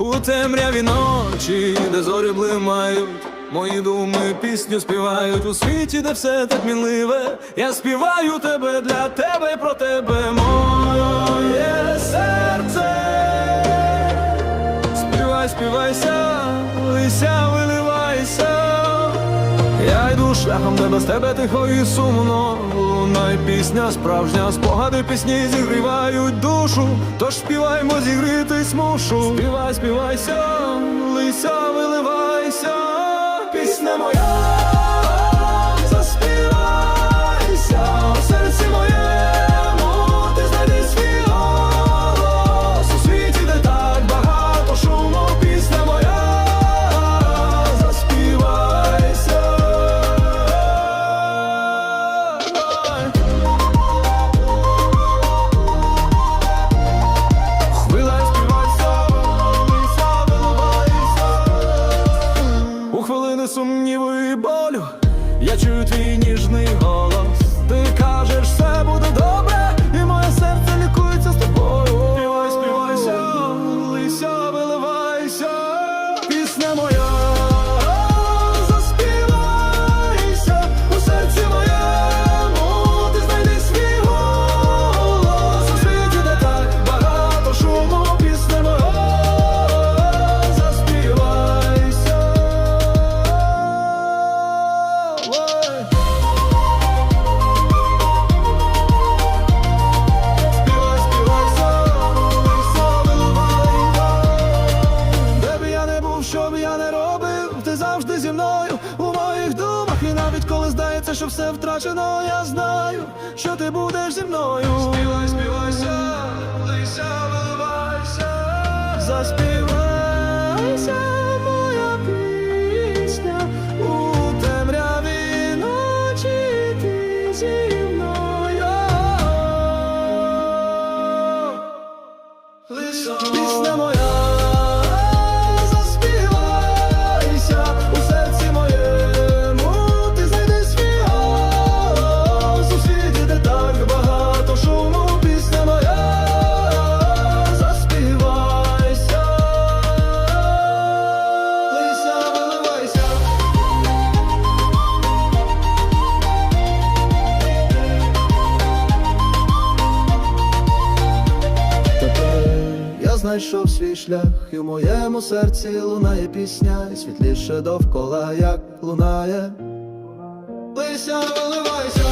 У темряві ночі, де зорі блимають, мої думи пісню співають у світі, де все так мінливе. Я співаю тебе для тебе і про тебе, моє серце. Співай, співайся, лися, виливайся. Я йду шляхом, де без тебе тихо і сумно. Лунай пісня справжня, спогади пісні зігрівають душу. Тож співаймо, зігрітись мушу. Співай, співайся, лися, виливайся. Пісня моя, сумніву і болю. Я чую твій ніжний голос завжди зі мною у моїх думах. І навіть коли здається, що все втрачено, я знаю, що ти будеш зі мною. Співай, співайся, лися, виливайся. Заспівайся, моя пісня у темряві ночі ти зі мною знайшов свій шлях, і в моєму серці лунає пісня, і світліше довкола, як лунає. Лися, виливайся,